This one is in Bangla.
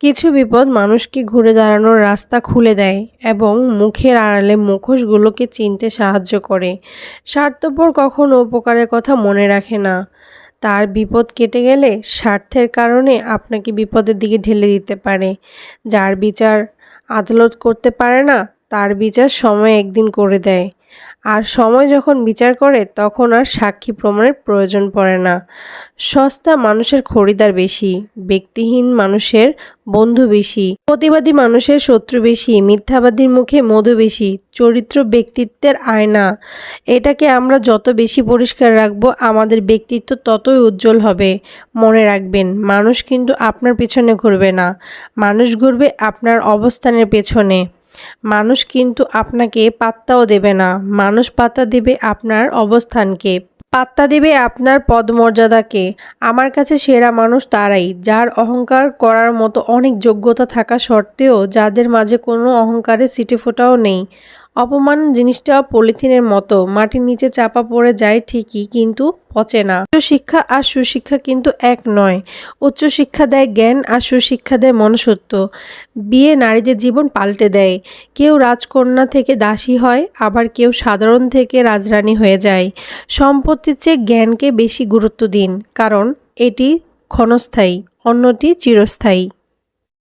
কিছু বিপদ মানুষকে ঘুরে দাঁড়ানোর রাস্তা খুলে দেয় এবং মুখের আড়ালে মুখোশগুলোকে চিনতে সাহায্য করে। স্বার্থপর কখনো উপকারের কথা মনে রাখে না। তার বিপদ কেটে গেলে স্বার্থের কারণে আপনাকে বিপদের দিকে ঢেলে দিতে পারে। যার বিচার আদালত করতে পারে না, তার বিচার সময় একদিন করে দেয়। আর সময় যখন বিচার করে, তখন আর সাক্ষী প্রমাণের প্রয়োজন পড়ে না। সস্তা মানুষের খরিদার বেশি, ব্যক্তিহীন মানুষের বন্ধু বেশি, প্রতিবাদী মানুষের শত্রু বেশি, মিথ্যাবাদীর মুখে মধু বেশি, চরিত্র ব্যক্তিত্বের আয়না। এটাকে আমরা যত বেশি পরিষ্কার রাখব, আমাদের ব্যক্তিত্ব ততই উজ্জ্বল হবে। মনে রাখবেন, মানুষ কিন্তু আপনার পেছনে ঘুরবে না। মানুষ ঘুরবে আপনার অবস্থানের পেছনে। মানুষ কিন্তু আপনাকে পাত্তাও দেবে না। মানুষ পাত্তা দেবে আপনার অবস্থানকে। পাত্তা দেবে আপনার পদমর্যাদাকে। আমার কাছে সেরা মানুষ তারাই, যার অহংকার করার মতো অনেক যোগ্যতা থাকা সত্ত্বেও যাদের মাঝে কোনো অহংকারের সিটে ফোটাও নেই। অপমান জিনিসটা পলিথিনের মতো। মাটির নিচে চাপা পড়ে যায় ঠিকই, কিন্তু পচে না। উচ্চশিক্ষা আর সুশিক্ষা কিন্তু এক নয়। উচ্চশিক্ষা দেয় জ্ঞান আর সুশিক্ষা দেয় মনুষ্যত্ব। বিয়ে নারীদের জীবন পাল্টে দেয়। কেউ রাজকন্যা থেকে দাসী হয়, আবার কেউ সাধারণ থেকে রাজরানী হয়ে যায়। সম্পত্তির চেয়ে জ্ঞানকে বেশি গুরুত্ব দিন, কারণ এটি ক্ষণস্থায়ী, অন্যটি চিরস্থায়ী।